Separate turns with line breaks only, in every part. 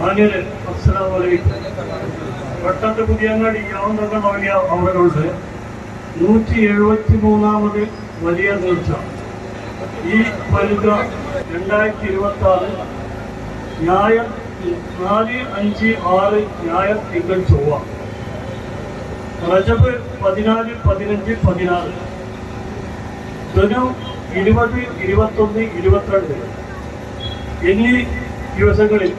മാന്യര് പട്ടത്ത് പുതിയങ്ങാടി യാതൊക്കെ നോക്കിയ അവരുടെ നൂറ്റി എഴുപത്തി മൂന്നാമത് വലിയ നേർച്ച. ഈ പരുക രണ്ടായിരത്തി ഇരുപത്തി ആറ് ഞായർ നാല് അഞ്ച് ആറ് ഞായർ തിങ്കൾ ചൊവ്വ. റജബ് പതിനാല് പതിനഞ്ച് പതിനാറ്. ധനു ഇരുപത് ഇരുപത്തൊന്ന് ഇരുപത്തിരണ്ട്. എന്നീ ദിവസങ്ങളിൽ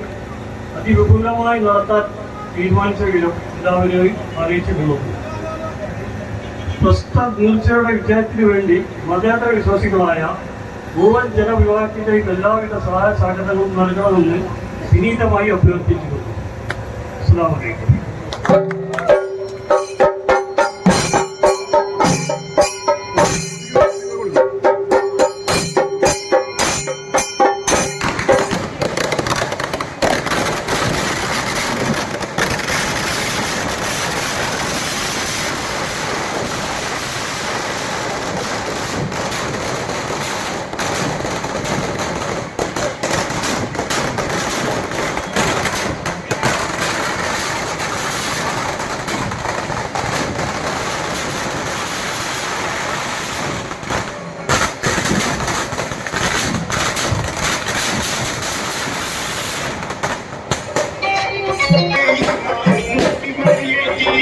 അതിവിപുലമായി നടത്താൻ തീരുമാനിച്ച വിധം എല്ലാവരെയും അറിയിച്ചിട്ടുള്ളൂ. പ്രസ്തുത നീർച്ചയുടെ വിജയത്തിനു വേണ്ടി മതേതര വിശ്വാസികളായ മുഴുവൻ ജനവിഭാഗത്തിന്റെയും എല്ലാവിധ സഹായ സഹകരണങ്ങളും നൽകണമെന്ന് വിനീതമായി അഭ്യർത്ഥിച്ചിട്ടുണ്ട് അസ്സാം വലൈക്കും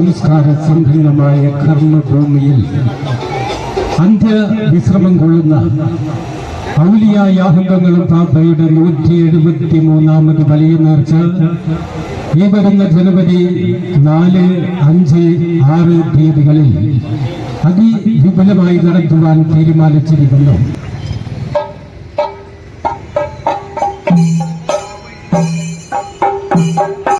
സംസ്കാര സംഘങ്ങളായ കർമ്മഭൂമിയിൽ അന്ത്യവിശ്രമം കൊള്ളുന്ന ഔലിയ യാഹുങ്കങ്ങളും പാപ്പയുടെ നൂറ്റി എഴുപത്തി മൂന്നാമത് വലിയ നേർച്ച. ഈ വരുന്ന ജനുവരി നാല് അഞ്ച് ആറ് തീയതികളിൽ അതിവിപുലമായി നടത്തുവാൻ തീരുമാനിച്ചിരിക്കുന്നു.